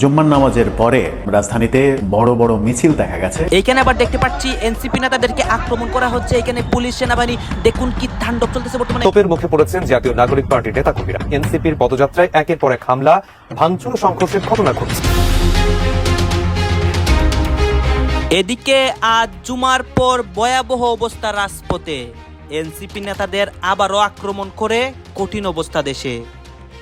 জুম্মার নামাজের পরে রাজধানীতে বড় বড় মিছিল দেখা গেছে। এখানে আবার দেখতে পাচ্ছি এনসিপি নেতাদেরকে আক্রমণ করা হচ্ছে। এখানে পুলিশ সেনাবাহিনী দেখুন কি তাণ্ডব চলতেছে বর্তমানে। তোপের মুখে পড়েছেন জাতীয় নাগরিক পার্টির নেতাকর্মীরা। এনসিপির পদযাত্রায় একের পর এক হামলা ভাঙচুর সংঘর্ষের ঘটনা ঘটছে। এদিকে আজ জুমার পর ভয়াবহ অবস্থা রাজপথে। এনসিপি নেতাদের আবারও আক্রমণ করে কঠিন অবস্থা দেশে।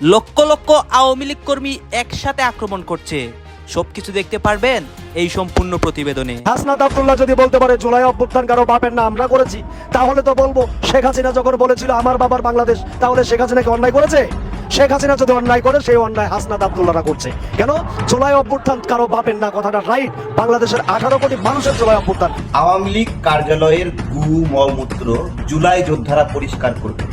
লক্ষ লক্ষ আওয়ামী লীগ কর্মী একসাথে আক্রমণ করছে। সবকিছু দেখতে পারবেন এই সম্পূর্ণ প্রতিবেদনে। হাসনাত আব্দুল্লাহ যদি বলতে পারে জুলাই অভ্যুত্থান কারও বাপের না আমরা করেছি তাহলে তো বলব শেখ হাসিনা যখন বলেছিল আমার বাবার বাংলাদেশ তাহলে শেখ হাসিনা কি অন্যায় করেছে? শেখ হাসিনা যদি অন্যায় করে সেই অন্যায় হাসনাত আব্দুল্লাহরা করছে। কেন? জুলাই অভ্যুত্থান কারও বাপের না কথাটা রাইট বাংলাদেশের আঠারো কোটি মানুষের জুলাই অভ্যুত্থান। আওয়ামী লীগ কার্যালয়ের গু মলমূত্র জুলাই যোদ্ধারা পরিষ্কার করবে।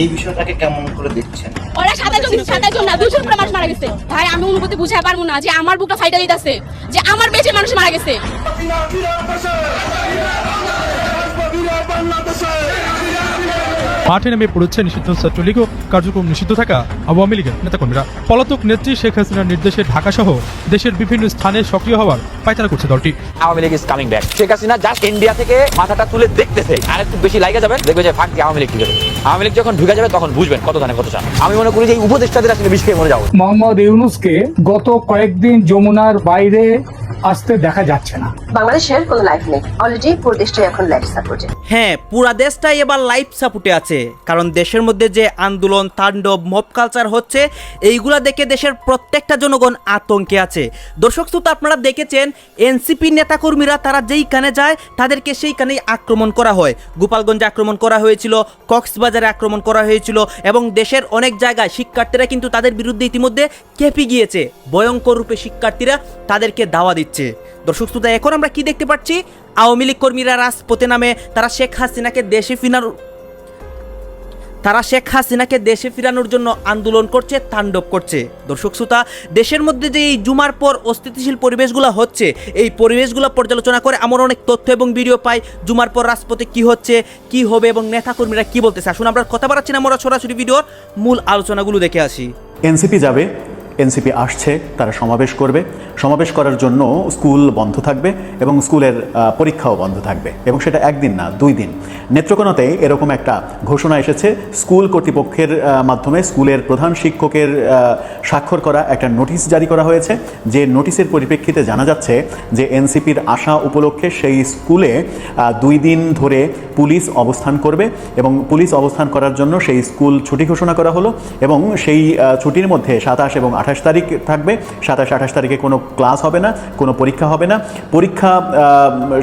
এই বিষয়টাকে কেমন করে দেখছেন? ওরা সাতাশ জন সাতাশ জন না দুজন করে মানুষ মারা গেছে। ভাই আমি অনুভূতি বুঝাই পারব না যে আমার বুকটা ফাইটা দিতেছে যে আমার বেঁচে মানুষ মারা গেছে। মাঠে নেমে পড়েছে নিষিদ্ধ ছাত্রলীগ ও কার্যক্রম নিষিদ্ধ থাকা আওয়ামী লীগের নেতাকর্মীরা। পলাতক নেত্রী শেখ হাসিনার নির্দেশে ঢাকা সহ দেশের বিভিন্ন স্থানে সক্রিয় হওয়ার পায়তারা করছে দলটি। Awami League is coming back Sheikh Hasina just India থেকে মাথাটা তুলে দেখতেছে। আর একটু বেশি লাগে যাবেন দেখবে যে ফাঁক দিয়ে আওয়ামী লীগ যাবে আওয়ামী লীগ যখন ঢুকে যাবে তখন বুঝবেন কত ধানে কত চান আমি মনে করি যে এই উপদেষ্টাদের আসলে বিষ খেয়ে মরে যাব মোহাম্মদ ইউনুসকে গত কয়েকদিন যমুনার বাইরে আসতে দেখা যাচ্ছে না। বাংলাদেশের কোনো লাইফ নেই। অলরেডি পুরো দেশটাই এখন লাইফ সাপোর্টে হ্যাঁ পুরা দেশটাই এবার লাইফ সাপোর্টে আছে। কারণ দেশের মধ্যে যে আন্দোলন তাণ্ডব মব কালচার হচ্ছে এইগুলা দেখে দেশের প্রত্যেকটা জনগণ আতঙ্কে আছে। দর্শক শ্রোতা আপনারা দেখেছেন এনসিপি নেতাকর্মীরা তারা যেইখানে যায় তাদেরকে সেইখানেই আক্রমণ করা হয়। গোপালগঞ্জে আক্রমণ করা হয়েছিল কক্সবাজারে আক্রমণ করা হয়েছিল এবং দেশের অনেক জায়গায় শিক্ষার্থীরা কিন্তু তাদের বিরুদ্ধে ইতিমধ্যে কেঁপে গিয়েছে। ভয়ঙ্কর রূপে শিক্ষার্থীরা তাদেরকে দাওয়া দিচ্ছে। দর্শক শ্রোতা, এখন আমরা কি দেখতে পাচ্ছি? আওয়ামী লীগ কর্মীরা রাজপথে নামে, তারা শেখ হাসিনাকে দেশে ফিরানোর তারা শেখ হাসিনাকে দেশে ফিরানোর জন্য আন্দোলন করছে, তাণ্ডব করছে। দর্শক শ্রোতা, দেশের মধ্যে যে এই জুমার পর অস্থিতিশীল পরিবেশগুলো হচ্ছে, এই পরিবেশগুলো পর্যালোচনা করে আমরা অনেক তথ্য এবং ভিডিও পাই, জুমার পর রাজপথে কি হচ্ছে, কি হবে এবং নেতাকর্মীরা কি বলতেছে। আসুন আমরা কথা বাড়াচ্ছি না, আমরা সরাসরি ভিডিওর মূল আলোচনাগুলো দেখে আসি। এনসিপি যাবে, এনসিপি আসছে, তারা সমাবেশ করবে। সমাবেশ করার জন্য স্কুল বন্ধ থাকবে এবং স্কুলের পরীক্ষাও বন্ধ থাকবে। এবং সেটা একদিন না, দুই দিন। নেত্রকোনাতে এরকম একটা ঘোষণা এসেছে। স্কুল কর্তৃপক্ষের মাধ্যমে স্কুলের প্রধান শিক্ষকের স্বাক্ষর করা একটা নোটিশ জারি করা হয়েছে। যে নোটিশের পরিপ্রেক্ষিতে জানা যাচ্ছে যে এনসিপির আশা উপলক্ষে সেই স্কুলে দুই দিন ধরে পুলিশ অবস্থান করবে এবং পুলিশ অবস্থান করার জন্য সেই স্কুল ছুটি ঘোষণা করা হলো এবং সেই ছুটির মধ্যে সাতাশ এবং আঠাশ তারিখ থাকবে। সাতাশ, আঠাশ তারিখে কোনো ক্লাস হবে না, কোনো পরীক্ষা হবে না। পরীক্ষা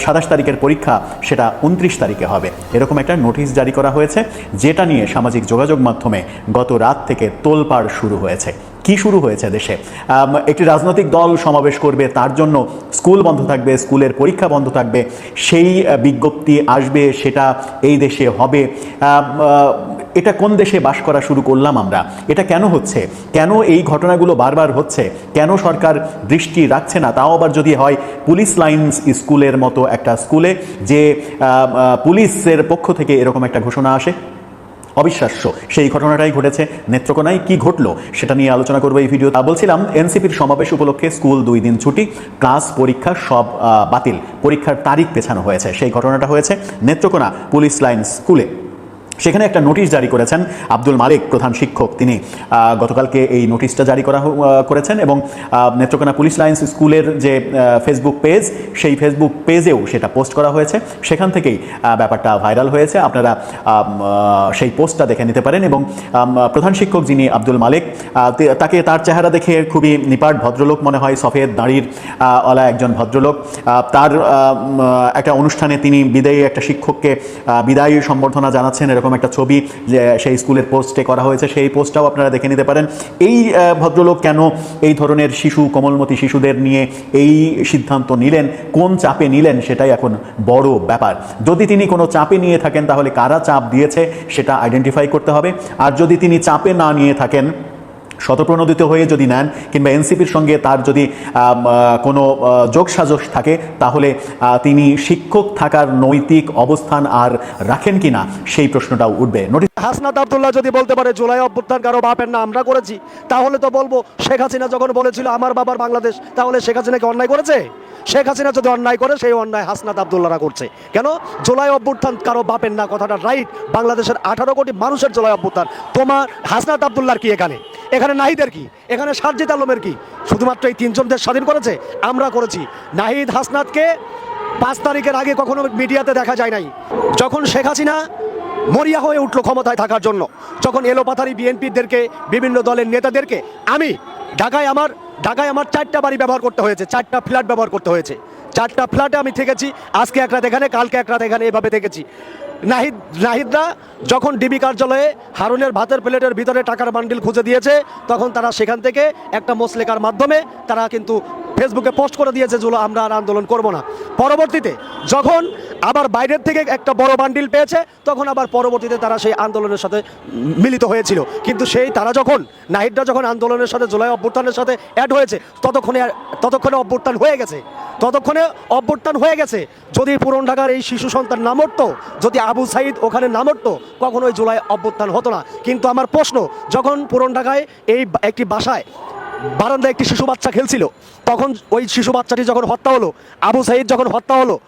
সাতাশ তারিখের পরীক্ষা সেটা উনত্রিশ তারিখে হবে। এরকম একটা নোটিশ জারি করা হয়েছে, যেটা নিয়ে সামাজিক যোগাযোগ মাধ্যমে গত রাত থেকে তোলপাড় শুরু হয়েছে। কি শুরু হয়েছে দেশে? একটি রাজনৈতিক দল সমাবেশ করবে, তার জন্য স্কুল বন্ধ থাকবে, স্কুলের পরীক্ষা বন্ধ থাকবে, সেই বিজ্ঞপ্তি আসবে, সেটা এই দেশে হবে। এটা কোন দেশে বাস করা শুরু করলাম আমরা? এটা কেন হচ্ছে? কেন এই ঘটনাগুলো বারবার হচ্ছে? কেন সরকার দৃষ্টি রাখছে না? তাও আবার যদি হয়, পুলিশ লাইন্স স্কুলের মতো একটা স্কুলে যে পুলিশের পক্ষ থেকে এরকম একটা ঘোষণা আসে? অবিশ্বাস্য। সেই ঘটনাটাই ঘটেছে। নেত্রকোনায় কি ঘটলো সেটা নিয়ে আলোচনা করব এই ভিডিও তা বলছিলাম, এনসিপির সমাবেশ উপলক্ষে স্কুল দুই দিন ছুটি, ক্লাস, পরীক্ষা সব বাতিল। পরীক্ষার তারিখ পেছানো হয়েছে। সেই ঘটনাটা হয়েছে নেত্রকোনা পুলিশ লাইন স্কুলে। সেখানে একটা নোটিশ জারি করেছেন আব্দুল মালিক, প্রধান শিক্ষক। তিনি গতকালকে এই নোটিশটা জারি করা করেছেন এবং নেত্রকোনা পুলিশ লাইন্স স্কুলের যে ফেসবুক পেজ সেই ফেসবুক পেজেও সেটা পোস্ট করা হয়েছে। সেখান থেকেই ব্যাপারটা ভাইরাল হয়েছে। আপনারা সেই পোস্টটা দেখে নিতে পারেন এবং প্রধান শিক্ষক যিনি আব্দুল মালিক তাকে তার চেহারা দেখে খুবই নিপাট ভদ্রলোক মনে হয়। সফেদ দাঁড়ির ওলা একজন ভদ্রলোক। তার একটা অনুষ্ঠানে তিনি বিদায়ী একটা শিক্ষককে বিদায়ী সম্বর্ধনা জানাচ্ছেন, এরকম একটা ছবি সেই স্কুলের পোস্টে করা হয়েছে, সেই পোস্টটাও আপনারা দেখে নিতে পারেন। এই ভদ্রলোক কেন এই ধরনের শিশু, কোমলমতি শিশুদের নিয়ে এই সিদ্ধান্ত নিলেন, কোন চাপে নিলেন, সেটাই এখন বড় ব্যাপার। যদি তিনি কোনো চাপে নিয়ে থাকেন, তাহলে কারা চাপ দিয়েছে, সেটা আইডেন্টিফাই করতে হবে। আর যদি তিনি চাপে না নিয়ে থাকেন শতপ্রণোদিত হয়ে যদি নেন কিংবা এনসিপির সঙ্গে তার যদি কোনো আহ, যোগসাজশ থাকে তাহলে তিনি শিক্ষক থাকার নৈতিক অবস্থান আর রাখেন কিনা সেই প্রশ্নটাও উঠবে। হাসনাত আবদুল্লাহ যদি বলতে পারে জুলাই অভ্যুত্থান কারও বাপের না আমরা করেছি। তাহলে তো বলব শেখ হাসিনা যখন বলেছিল আমার বাবার বাংলাদেশ তাহলে শেখ হাসিনাকে অন্যায় করেছে? শেখ হাসিনা যদি অন্যায় করে সেই অন্যায় হাসনাত আবদুল্লাহরা করছে। কেন? জুলাই অভ্যুত্থান কারও বাপের না কথাটা রাইট বাংলাদেশের আঠারো কোটি মানুষের জুলাই অভ্যুত্থান। তোমার হাসনাত আবদুল্লাহর কি এখানে? এখানে নাহিদের কি? এখানে সারজিদ আলমের কি? শুধুমাত্র এই তিনজন দেশ স্বাধীন করেছে? আমরা করেছি। নাহিদ হাসনাতকে পাঁচ তারিখের আগে কখনো মিডিয়াতে দেখা যায় নাই। যখন শেখ হাসিনা মরিয়া হয়ে উঠল ক্ষমতায় থাকার জন্য, যখন এলোপাথারি বিএনপিদেরকে, বিভিন্ন দলের নেতাদেরকে, আমি ঢাকায় আমার ঢাকায় আমার চারটা বাড়ি ব্যবহার করতে হয়েছে, চারটা ফ্ল্যাট ব্যবহার করতে হয়েছে। চারটা ফ্ল্যাটে আমি থেকেছি, আজকে এক রাত এখানে, কালকে এক রাত এখানে, এভাবে থেকেছি। নাহিদ নাহিদরা যখন ডিবি কার্যালয়ে হারুনের ভাতের প্লেটের ভিতরে টাকার বান্ডিল খুঁজে দিয়েছে, তখন তারা সেখান থেকে একটা মোসলেকার মাধ্যমে তারা কিন্তু ফেসবুকে পোস্ট করে দিয়েছে যে আমরা আর আন্দোলন করব না। পরবর্তীতে যখন আবার বাইরের থেকে একটা বড় বান্ডিল পেয়েছে, তখন আবার পরবর্তীতে তারা সেই আন্দোলনের সাথে মিলিত হয়েছিল। কিন্তু সেই তারা যখন, নাহিদরা যখন আন্দোলনের সাথে, জুলাই অভ্যুত্থানের সাথে অ্যাড হয়েছে, ততক্ষণে ততক্ষণে অভ্যুত্থান হয়ে গেছে। ততক্ষণে অভ্যুত্থান হয়ে গেছে, যদি পুরন ঢাকার এই শিশু সন্তান না মরতো, যদি আবু সাইদ ওখানে না মরতো, কখনোই জুলাই অভ্যুত্থান হতো না। কিন্তু আমার প্রশ্ন, যখন পুরন ঢাকায় এই একটি বাসায় বারান্দায় একটি শিশু বাচ্চা খেলছিল। তখন ওই শিশু বাচ্চাটি যখন হত্যা হলো, আবু সাইদ যখন হত্যা হলো,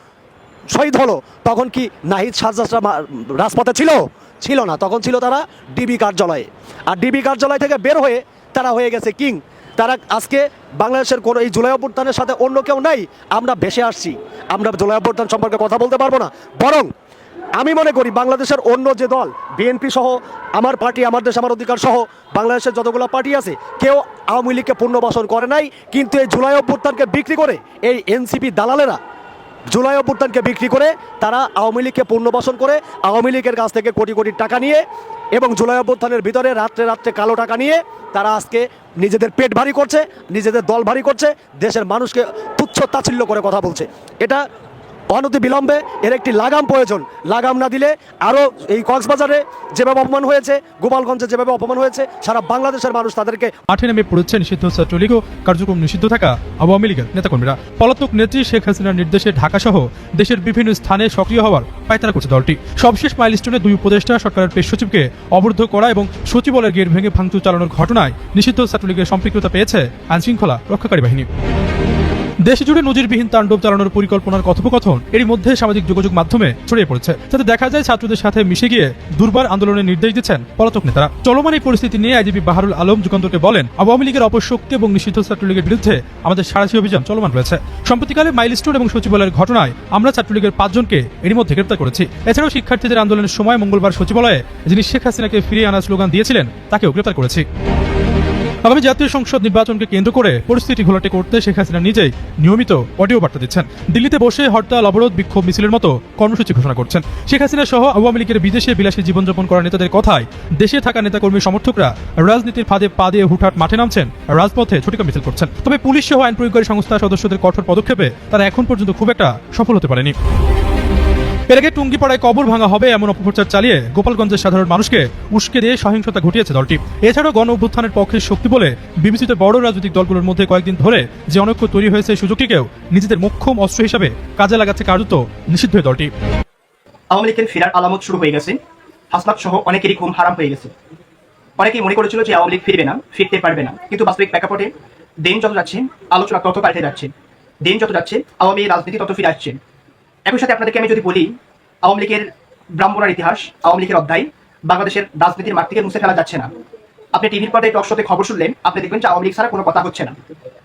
শহীদ হলো, তখন কি নাহিদ সাজ্জাদরা মা- রাজপথে ছিল? ছিল না। তখন ছিল তারা ডিবি কার্যালয়ে। আর ডিবি কার্যালয় থেকে বের হয়ে তারা হয়ে গেছে কিং। তারা আজকে বাংলাদেশের কোনো এই জুলাই অভ্যুত্থানের সাথে অন্য কেউ নাই। আমরা ভেসে আসছি। আমরা জুলাই অভ্যুত্থান সম্পর্কে কথা বলতে পারব না। বরং আমি মনে করি বাংলাদেশের অন্য যে দল বিএনপি সহ, আমার পার্টি, আমার দেশ, আমার অধিকার সহ, বাংলাদেশের যতগুলো পার্টি আছে, কেউ আওয়ামী লীগকে পুনর্বাসন করে নাই, কিন্তু এই জুলাই অভ্যুত্থানকে বিক্রি করে, এই এনসিপি দালালেরা জুলাই অভ্যুত্থানকে বিক্রি করে, তারা আওয়ামী লীগকে পুনর্বাসন করে, আওয়ামী লীগের কাছ থেকে কোটি কোটি টাকা নিয়ে এবং জুলাই অভ্যুত্থানের ভিতরে রাত্রে রাত্রে কালো টাকা নিয়ে তারা আজকে নিজেদের পেট ভারী করছে, নিজেদের দল ভারী করছে, দেশের মানুষকে তুচ্ছ তাচ্ছিল্য করে কথা বলছে। এটা অনতি বিলম্বে এর একটি লাগাম প্রয়োজন। লাগাম না দিলে আরও এই কক্সবাজারে যেভাবে অপমান হয়েছে, গোপালগঞ্জে যেভাবে অপমান হয়েছে, সারা বাংলাদেশের মানুষ তাদেরকে মাঠে নেমে পড়েছে নিষিদ্ধ ছাত্রলীগ ও কার্যক্রম নিষিদ্ধ থাকা আওয়ামী লীগের নেতাকর্মীরা। পলাতক নেত্রী শেখ হাসিনার নির্দেশে ঢাকা সহ দেশের বিভিন্ন স্থানে সক্রিয় হওয়ার পায়তারা করছে দলটি। সবশেষ মাইলস্টোনে দুই উপদেষ্টা সরকারের পেশ সচিবকে অবরুদ্ধ করা এবং সচিবালয়ের গেট ভেঙে ভাঙচুর চালানোর ঘটনায় নিষিদ্ধ ছাত্রলীগের সম্পৃক্ততা পেয়েছে আইনশৃঙ্খলা রক্ষাকারী বাহিনী। দেশ জুড়ে নজিরবিহীন তাণ্ডব চালানোর পরিকল্পনার কথোপকথন এর মধ্যে সামাজিক যোগাযোগ মাধ্যমে ছড়িয়ে পড়েছে। যাতে দেখা যায়, ছাত্রদের সাথে মিশে গিয়ে দুর্বার আন্দোলনের নির্দেশ দিচ্ছেন পলাতক নেতারা। চলমান এই পরিস্থিতি নিয়ে আইজিপি বাহারুল আলম যুগান্তরকে বলেন, আওয়ামী লীগের অপশক্তি এবং নিষিদ্ধ ছাত্রলীগের বিরুদ্ধে আমাদের সারাশি অভিযান চলমান রয়েছে। সম্প্রতিকালে মাইলস্টোন এবং সচিবালয়ের ঘটনায় আমরা ছাত্রলীগের পাঁচজনকে এরই মধ্যে গ্রেপ্তার করেছি। এছাড়াও শিক্ষার্থীদের আন্দোলনের সময় মঙ্গলবার সচিবালয়ে যিনি শেখ হাসিনাকে ফিরিয়ে আনার স্লোগান দিয়েছিলেন, তাকেও গ্রেপ্তার করেছি। আগামী জাতীয় সংসদ নির্বাচনকে কেন্দ্র করে পরিস্থিতি ঘোলাটে করতে শেখ হাসিনা নিজেই নিয়মিত অডিও বার্তা দিচ্ছেন। দিল্লিতে বসে হরতাল, অবরোধ, বিক্ষোভ, মিছিলের মতো কর্মসূচি ঘোষণা করছেন। শেখ হাসিনা সহ আওয়ামী লীগের বিদেশে বিলাসী জীবনযাপন করা নেতাদের কথায় দেশে থাকা নেতাকর্মী সমর্থকরা রাজনীতির ফাঁদে পা দিয়ে হুটহাট মাঠে নামছেন, রাজপথে ছুটিকা মিছিল করছেন। তবে পুলিশ সহ আইন প্রয়োগকারী সংস্থার সদস্যদের কঠোর পদক্ষেপে তারা এখন পর্যন্ত খুব একটা সফল হতে পারেনি। এর আগে টুঙ্গিপাড়ায় কবর ভাঙা হবে এমন অপপ্রচার চালিয়ে গোপালগঞ্জের সাধারণ মানুষকে উস্কে দিয়ে সহিংসতা ঘটিয়েছে দলটি। এছাড়াও গণ অভ্যুত্থানের পক্ষে শক্তি বলে বিবেচিত বড় রাজনৈতিক দলগুলোর মধ্যে কয়েকদিন ধরে যে অনৈক্য তৈরি হয়েছে সুযোগটিকেও নিজেদের মোক্ষম অস্ত্র হিসাবে কাজে লাগাচ্ছে কার্যত নিষিদ্ধ এই দলটি। আওয়ামী লীগের ফেরার আলামত শুরু হয়ে গেছে। হাসনাত সহ অনেকেরই ঘুম হারাম হয়ে গেছে। অনেকেই মনে করেছিল যে আওয়ামী লীগ ফিরবে না, ফিরতে পারবে না। কিন্তু বাস্তবিক প্রেক্ষাপটে দিন যত যাচ্ছে, আলোচনা তত পাল্টে যাচ্ছে। দিন যত যাচ্ছে, আওয়ামী রাজনীতি তত ফিরে আসছে। একই সাথে আপনাদেরকে আমি যদি বলি, আওয়ামী লীগের ব্রাহ্মণার ইতিহাস, আওয়ামী লীগের অধ্যায়, বাংলাদেশের রাজনীতির মাঠ থেকে মুছে ফেলা যাচ্ছে না। আপনি টিভির পর্দায় টক শোতে খবর শুনলেন, আপনি দেখবেন যে আওয়ামী লীগ ছাড়া কোনো কথা হচ্ছে না।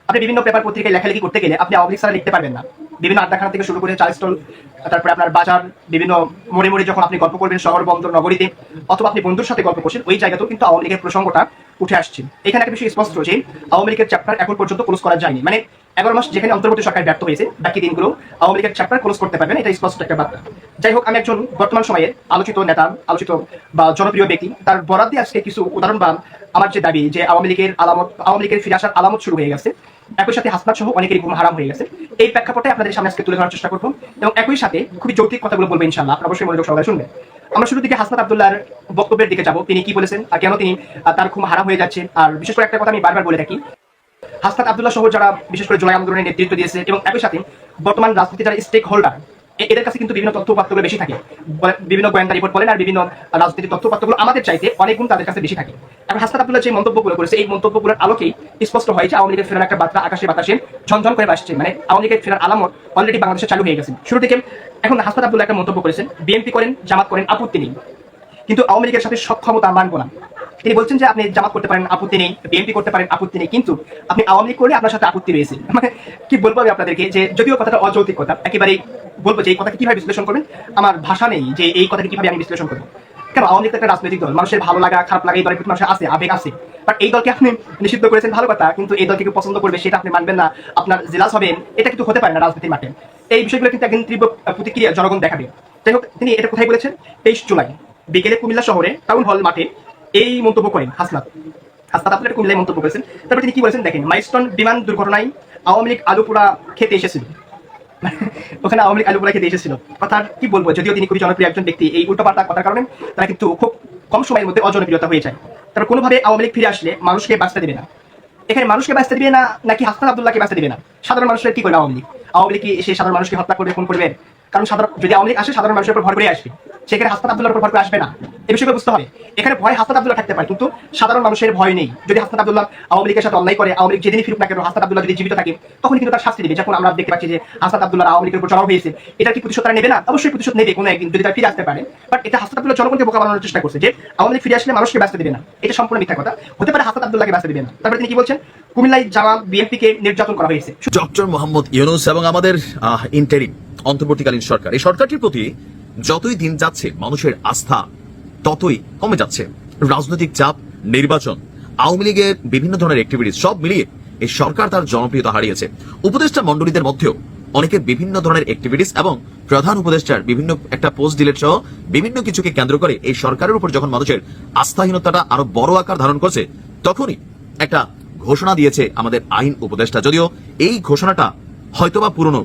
আপনি বিভিন্ন পেপার পত্রিকায় লেখালেখি করতে গেলে আপনি আওয়ামী লীগ ছাড়া লিখতে পারবেন না। বিভিন্ন আড্ডাখানা থেকে শুরু করে চা স্টল, তারপরে আপনার বাজার, বিভিন্ন মোড়ে মোড়ে যখন আপনি গল্প করবেন শহর বন্দর, নগরীতে, অথবা আপনি বন্ধুর সাথে গল্প করছেন, ওই জায়গাতেও কিন্তু আওয়ামী লীগের প্রসঙ্গটা উঠে আসছে। এখানে একটা বিষয় স্পষ্ট যে, আওয়ামী লীগের চ্যাপ্টার এখন পর্যন্ত ক্লোজ করা যায়নি। মানে এগারো মাস যেখানে অন্তর্বর্তী সরকার ব্যর্থ হয়েছে, বাকি দিনগুলো আওয়ামী লীগের চ্যাপ্টার ক্লোজ করতে পারবেন এটা স্পষ্ট একটা বার্তা। যাই হোক, আমি একজন বর্তমান সময়ে আলোচিত নেতা, আলোচিত বা জনপ্রিয় ব্যক্তি, তার বরাদ দিয়ে আজকে কিছু উদাহরণ বা আমার যে দাবি যে আওয়ামী লীগের আলামত, আওয়ামী লীগের ফিরে আসার আলামত শুরু হয়ে গেছে। একই সাথে হাসপাত সহ অনেকেরই ঘুম হারাম হয়ে গেছে। এই প্রেক্ষাপটে আপনাদের সামনে আজকে তুলে ধরার চেষ্টা করব এবং একই সাথে খুবই যৌক্তিক কথাগুলো বলব ইনশাল্লাহ আপনারা অবশ্যই মনোযোগ সহকারে শুনবেন। আমরা শুরু দিকে হাসনাত আব্দুল্লাহর বক্তব্যের দিকে যাব। তিনি কি বলেছেন? আর কেন তিনি তার খুব হারাম হয়ে যাচ্ছে। আর বিশেষ করে একটা কথা আমি বারবার বলে থাকি, হাসনাত আব্দুল্লাহ সহ যারা বিশেষ করে জুলাই আন্দোলনের নেতৃত্ব দিয়েছে এবং একই সাথে বর্তমান রাজনীতি যারা স্টেক হোল্ডার এদের কাছে কিন্তু বিভিন্ন তথ্য উপাত্তগুলো বেশি থাকে। বিভিন্ন গোয়েন্দা রিপোর্ট বলেন আর বিভিন্ন রাজনীতির তথ্য উপাত্তগুলো আমাদের চাইতে অনেক গুণ তাদের কাছে বেশি থাকে। এখন হাসনাত আব্দুল্লাহ যে মন্তব্যগুলো করেছে, এই মন্তব্যগুলোর আলোকেই স্পষ্ট হয় যে আওয়ামী লীগের ফেরার একটা বার্তা আকাশে বাতাসে ঝনঝন করে আসছে মানে আওয়ামী লীগের ফেরার আলামত অলরেডি বাংলাদেশে চালু হয়ে গেছে। শুরু থেকে এখন হাসনাত আব্দুল্লাহ একটা মন্তব্য করেছেন, বিএনপি করেন, জামাত করেন, আপত্তি নেই। কিন্তু আওয়ামী লীগের সাথে সক্ষমতা মানবো না। তিনি বলছেন যে আপনি জামাত করতে পারেন, আপত্তি নেই, বিএনপি করতে পারেন, আপত্তি নেই, কিন্তু আপনি আওয়ামী লীগ করলে আপনার সাথে আপত্তি রয়েছে। মানে কি বলব আমি আপনাদেরকে যে যদিও কথাটা অযৌক্তিক কথা, একেবারেই বলব যে এই কথাকে কীভাবে বিশ্লেষণ করবেন, আমার ভাষা নেই যে এই কথাকে কীভাবে আমি বিশ্লেষণ করব। কেন, আওয়ামী লীগ একটা রাজনৈতিক দল, মানুষের ভালো লাগা, খারাপ লাগা, এই দলের মানুষের আছে, আবেগ আছে। বাট এই দলকে আপনি নিষিদ্ধ করেছেন, ভালো কথা। কিন্তু এই দলকে পছন্দ করবে, সেটা আপনি মানবেন না। আপনার জেলাস হবেন এটা কিন্তু হতে পারে না রাজনীতির মাঠে। এই বিষয়গুলো কিন্তু একদিন তীব্র প্রতিক্রিয়া জনগণ দেখাবে। যাই হোক, তিনি এটা কোথায় বলেছেন? তেইশ জুলাই। বিকেলে কুমিল্লা শহরে টাউন হল মাঠে এই মন্তব্য করেন হাসনাত। হাসনাত আপনার কুমিল্লায় মন্তব্য করেছেন। তারপর তিনি কি বলেছেন? দেখেন মাইস্টন বিমান দুর্ঘটনায় আওয়ামী লীগ আলুপুরা খেতে এসেছিল। ওখানে আওয়ামী লীগ আলুপুরা খেতে এসেছিল। কথা কি বলব, যদিও তিনি খুবই জনপ্রিয় একজন ব্যক্তি, এই উল্টোপাল্টা কথার কারণে তারা কিন্তু খুব কম সময়ের মধ্যে অজনপ্রিয়তা হয়ে যায়। তারা কোনোভাবে আওয়ামী লীগ ফিরে আসলে মানুষকে বাঁচতে দেবে না। এখানে মানুষকে বাঁচতে দিবে না, নাকি হাসান আবদুল্লাহকে বাঁচতে দিবে না? সাধারণ মানুষের কি করবে আওয়ামী লীগ? আওয়ামী লীগ কি এসে সাধারণ মানুষকে হত্যা করবে, খুন করবে? কারণ সাধারণ যদি আওয়ামী আসে, সাধারণ মানুষের উপর ভর করে আসবে। সেখানে হাসনাত আব্দুল্লাহর উপর ভর করে আসবে না। এই বিষয়টা বুঝতে হবে। এখানে ভয় হাসনাত আব্দুল্লাহ থাকতে পারে, কিন্তু সাধারণ মানুষের ভয় নেই। যদি হাসনাত আব্দুল্লাহ আওয়ামী লীগের সাথে অন্যায় করে, আওয়ামী লীগ যেদিনই ফিরুক না কেন হাসনাত আব্দুল্লাহ যদি জীবিত থাকে তখন কিন্তু তার শাস্তি দেবে, যখন আমরা দেখতে পাচ্ছি যে হাসনাত আব্দুল্লাহ আওয়ামী লীগের উপর চড়াও হয়েছে। এটা কি প্রতিশোধ তারা নেবে না? অবশ্যই প্রতিশোধ নেবে কোনো একদিন, যদি তারা ফিরে আসতে পারে। বাট এটা হাসনাত আব্দুল্লাহ জনগণকে বোকা বানানোর চেষ্টা করছে যে আওয়ামী লীগ ফিরে আসলে মানুষকে ব্যস্ত দেবে না। এটা সম্পূর্ণ মিথ্যা কথা। হতে পারে হাসনাত আব্দুল্লাহকে ব্যস্ত দেবে না। তারপরে তিনি কি বলছেন? কুমিল্লায় জামাত, বিএনপিকে নির্যাতন করা হয়েছে। ডক্টর মোহাম্মদ ইউনুস এবং আমাদের ইন্টারিম অন্তর্বর্তীকালীন সরকার। এই সরকারটির প্রতি যতই দিন যাচ্ছে, মানুষের আস্থা ততই কমে যাচ্ছে। রাজনৈতিক চাপ, নির্বাচন, আওয়ামী লীগের বিভিন্ন ধরনের অ্যাক্টিভিটিস সব মিলিয়ে এই সরকার তার জনপ্রিয়তা হারিয়েছে। উপদেষ্টা মণ্ডলীদের মধ্যেও অনেকের বিভিন্ন ধরনের অ্যাক্টিভিটিস এবং প্রধান উপদেষ্টার বিভিন্ন একটা পোস্ট ডিলেট সহ বিভিন্ন কিছুকে কেন্দ্র করে এই সরকারের উপর যখন মানুষের আস্থাহীনতাটা আরও বড় আকার ধারণ করছে, তখনই একটা ঘোষণা দিয়েছে আমাদের আইন উপদেষ্টা। যদিও এই ঘোষণাটা হয়তোবা পুরনো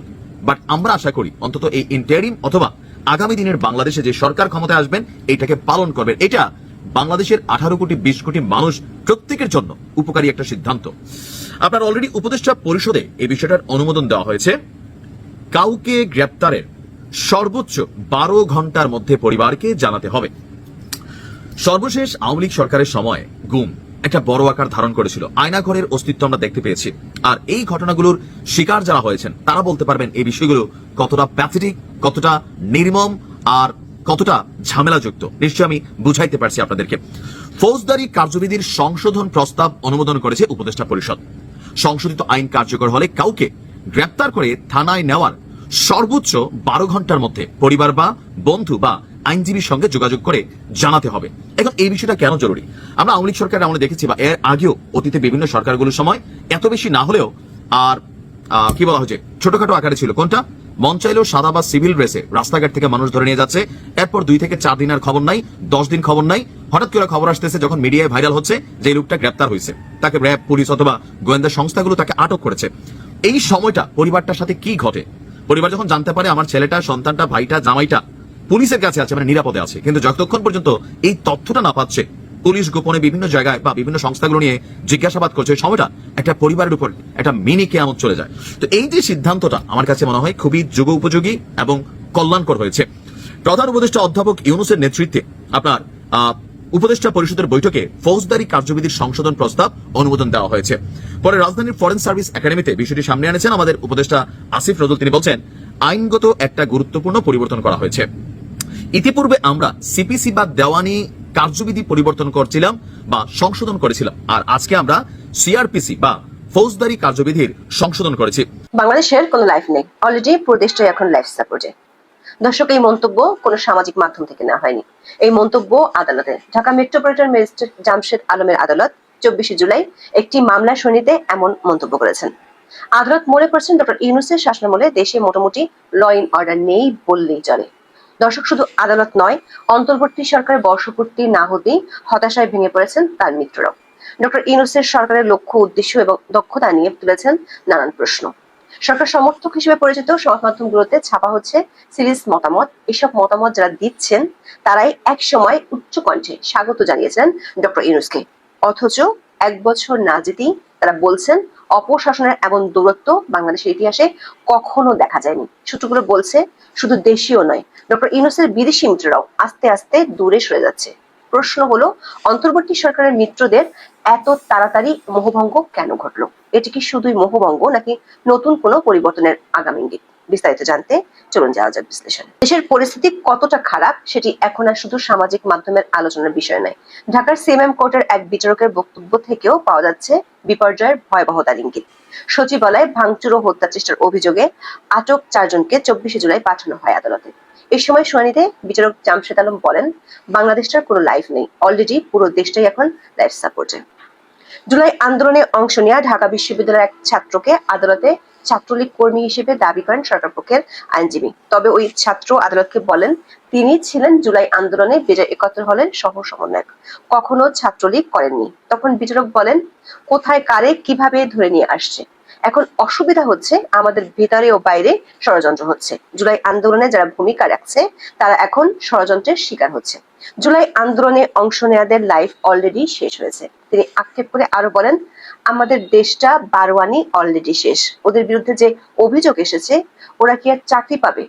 বাট আমরা আশা করি অন্তত এই ইন্টারিম অথবা আগামী দিনের বাংলাদেশে যে সরকার ক্ষমতায় আসবেন এটাকে পালন করবেন। এটা বাংলাদেশের আঠারো কোটি, বিশ কোটি মানুষ প্রত্যেকের জন্য উপকারী একটা সিদ্ধান্ত। আপনার অলরেডি উপদেষ্টা পরিষদে এই বিষয়টার অনুমোদন দেওয়া হয়েছে। কাউকে গ্রেপ্তারের সর্বোচ্চ বারো ঘণ্টার মধ্যে পরিবারকে জানাতে হবে। সর্বশেষ আওয়ামী লীগ সরকারের সময় গুম। একটা বড় আকার ধারণ করেছিল। আয়নাঘরের অস্তিত্ব আমরা দেখতে পেয়েছি। আর এই ঘটনাগুলোর শিকার যারা হয়েছেন, তারা বলতে পারবেন এই বিষয়গুলো কতটা প্যাথেটিক কতটা নির্মম আর কতটা ঝামেলাযুক্ত। নিশ্চয়ই আমি বুঝাইতে পারছি আপনাদেরকে। ফৌজদারি কার্যবিধির সংশোধন প্রস্তাব অনুমোদন করেছে উপদেষ্টা পরিষদ। সংশোধিত আইন কার্যকর হলে কাউকে গ্রেপ্তার করে থানায় নেওয়ার সর্বোচ্চ বারো ঘণ্টার মধ্যে পরিবার বা বন্ধু বা আইনজীবীর সঙ্গে যোগাযোগ করে জানাতে হবে। এখন এই বিষয়টা কেন জরুরি? আমরা আওয়ামী লীগ সরকার আমরা দেখেছি বা এর আগেও অতীতে বিভিন্ন সরকারগুলোর সময় এত বেশি না হলেও আর কি বলা হয়েছে? ছোটখাটো আকারে ছিল। কোনটা? মন সাদা বা সিভিল ড্রেসে রাস্তাঘাট থেকে মানুষ ধরে নিয়ে যাচ্ছে। এরপর দুই থেকে চার দিন আর খবর নাই, দশ দিন খবর নাই। হঠাৎ করে খবর আসতেছে যখন মিডিয়ায় ভাইরাল হচ্ছে যে লোকটা গ্রেপ্তার হয়েছে। তাকে র্যাব, পুলিশ অথবা গোয়েন্দা সংস্থাগুলো তাকে আটক করেছে। এই সময়টা পরিবারটার সাথে কি ঘটে? পরিবার যখন জানতে পারে আমার ছেলেটা, সন্তানটা, ভাইটা, জামাইটা পুলিশের কাছে আছে মানে নিরাপদে আছে। কিন্তু যতক্ষণ পর্যন্ত এই তথ্যটা না পাচ্ছে, পুলিশ গোপনে বিভিন্ন জায়গায় বা বিভিন্ন সংস্থাগুলো নিয়ে জিজ্ঞাসাবাদ করছে সময়টা একটা পরিবারের উপর একটা মিনি কেয়ামত চলে যায়। তো এই যে সিদ্ধান্তটা আমার কাছে মনে হয় খুবই যুগ উপযোগী এবং কল্যাণকর হয়েছে। প্রধান উপদেষ্টা অধ্যাপক ইউনুসের নেতৃত্বে আপনার উপদেষ্টা পরিষদের বৈঠকে ফৌজদারি কার্যবিধির সংশোধন প্রস্তাব অনুমোদন দেওয়া হয়েছে। পরে রাজধানীর ফরেন সার্ভিস একাডেমিতে বিষয়টি সামনে এনেছেন আমাদের উপদেষ্টা আসিফ রজুল তিনি বলছেন, আইনগত একটা গুরুত্বপূর্ণ পরিবর্তন করা হয়েছে। ইতিপূর্বে আমরা সিপিসি বা দেওয়ানি কার্যবিধি পরিবর্তন করছিলাম বা সংশোধন করেছিলাম। আর আজকে আমরা সিআরপিসি বা ফৌজদারি কার্যবিধির সংশোধন করেছি। বাংলাদেশের কোনো লাইফ নেই। অলরেডি পুরো দেশটাই এখন লাইফ সাপোর্টে দর্শক, এই মন্তব্য কোনো সামাজিক মাধ্যম থেকে নেওয়া হয়নি। এই মন্তব্য আদালতে। ঢাকা মেট্রোপলিটন ম্যাজিস্ট্রেট জামশেদ আলমের আদালত চব্বিশে জুলাই একটি মামলা শুনিতে এমন মন্তব্য করেছেন। আদালত মনে করছেন ডক্টর ইউনুসের শাসনামলে দেশে মোটামুটি ল ইন অর্ডার নেই বললেই চলে। দর্শক, শুধু আদালত নয়, অন্তর্বর্তী সরকারের বর্ষপূর্তি না হতেই হতাশায় ভেঙে পড়েছেন তার মিত্ররাও। ডক্টর ইউনুসের সরকারের লক্ষ্য, উদ্দেশ্য এবং দক্ষতা নিয়ে তুলেছেন নানান প্রশ্ন। সরকার সমর্থক হিসেবে পরিচিত সংবাদ মাধ্যমগুলোতে ছাপা হচ্ছে সিরিজ মতামত। এসব মতামত যারা দিচ্ছেন, তারাই এক সময় উচ্চ কণ্ঠে স্বাগত জানিয়েছিলেন ডক্টর ইউনুসকে। অথচ এক বছর না যেতেই তারা বলছেন অপশাসনের এমন দূরত্ব বাংলাদেশের ইতিহাসে কখনো দেখা যায়নি। সূত্রগুলো বলছে শুধু দেশীয় নয়, ডক্টর ইউনুসের বিদেশি মিত্ররাও আস্তে আস্তে দূরে সরে যাচ্ছে। প্রশ্ন হলো, অন্তর্বর্তী সরকারের মিত্রদের এত তাড়াতাড়ি মোহভঙ্গ কেন ঘটলো? এটি কি শুধুই মোহভঙ্গ নাকি নতুন কোনো পরিবর্তনের আগামী ইঙ্গিত? বিস্তারিত জানতে চলুন যাওয়া যাক বিশ্লেষণ। দেশের পরিস্থিতি কতটা খারাপ সেটি এখন আর শুধু সামাজিক মাধ্যমের আলোচনার বিষয় নয়। ঢাকার সিএমএম কোর্টের এক বিচারকের বক্তব্য থেকেও পাওয়া যাচ্ছে বিপর্যয়ের ভয়াবহতার ইঙ্গিত সচিবালয়ে ভাঙচুর ও হত্যা চেষ্টার অভিযোগে আটক চারজনকে চব্বিশে জুলাই পাঠানো হয় আদালতে। এই সময় শুনানিতে বিচারক জামশেদ আলম বলেন, বাংলাদেশটার কোনো লাইফ নেই। অলরেডি পুরো দেশটাই এখন লাইফ সাপোর্টে জুলাই আন্দোলনে অংশ নেওয়া ঢাকা বিশ্ববিদ্যালয়ের এক ছাত্রকে আদালতে ছাত্রলীগ কর্মী হিসেবে দাবি করেন সরকার পক্ষের আইনজীবী। তবে ওই ছাত্র আদালতকে বলেন, তিনি ছিলেন জুলাই আন্দোলনে বিজয় একাত্তর হলেন সহ সমন্বয়ক। কখনো ছাত্রলীগ করেননি। তখন বিচারক বলেন, কোথায় কারে কীভাবে ধরে নিয়ে আসছে? এখন অসুবিধা হচ্ছে, আমাদের ভেতরে ও বাইরে ষড়যন্ত্র হচ্ছে। জুলাই আন্দোলনে যারা ভূমিকা রাখছে, তারা এখন ষড়যন্ত্রের শিকার হচ্ছে। জুলাই আন্দোলনে অংশ নেওয়াদের লাইফ অলরেডি শেষ হয়েছে। তিনি আক্ষেপ করে আরও বলেন আমাদের দেশটা বারোয়ানি অলরেডি শেষ। ওদের বিরুদ্ধে যে অভিযোগ এসেছে, ওরা কি আর চাকরি পাবে?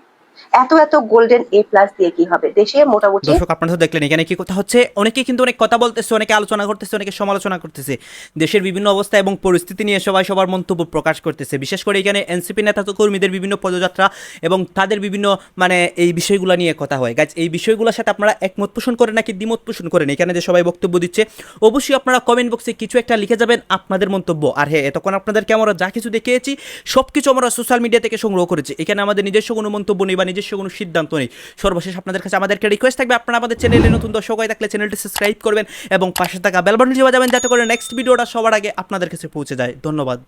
এত এত গোল্ডেন এ প্লাস দিয়ে কি হবে? দেশে মোটামুটি দর্শক, আপনারা তো দেখলেন, এখানে কি কথা হচ্ছে? অনেকে কিন্তু অনেক কথা বলতেছে, অনেকে আলোচনা করতেছে, অনেকে সমালোচনা করতেছে। দেশের বিভিন্ন অবস্থা এবং পরিস্থিতি নিয়ে সবাই সবার মন্তব্য প্রকাশ করতেছে। বিশেষ করে এখানে এনসিপি নেতা তো কর্মীদের বিভিন্ন পদযাত্রা এবং তাদের বিভিন্ন মানে এই বিষয়গুলো নিয়ে কথা হয়। গাছ এই বিষয়গুলোর সাথে আপনারা একমত পোষণ করেন নাকি দ্বিমত পোষণ করেন? এখানে যে সবাই বক্তব্য দিচ্ছে, অবশ্যই আপনারা কমেন্ট বক্সে কিছু একটা লিখে যাবেন আপনাদের মন্তব্য। আর হ্যাঁ এতক্ষণ আপনাদেরকে আমরা যা কিছু দেখিয়েছি সব কিছু আমরা সোশ্যাল মিডিয়া থেকে সংগ্রহ করেছি। এখানে আমাদের নিজস্ব কোনো মন্তব্য নেই বা নিজস্ব কোনো সিদ্ধান্ত নেই। সর্বশেষ আপনাদের কাছে আমাদেরকে রিকোয়েস্ট থাকবে, আপনারা আমাদের চ্যানেলে নতুন দর্শক হয়ে থাকলে চ্যানেলটি সাবস্ক্রাইব করবেন এবং পাশে থাকা বেলবটন যাবেন, যাতে করে নেক্সট ভিডিওটা সবার আগে আপনাদের কাছে পৌঁছে যায়। ধন্যবাদ।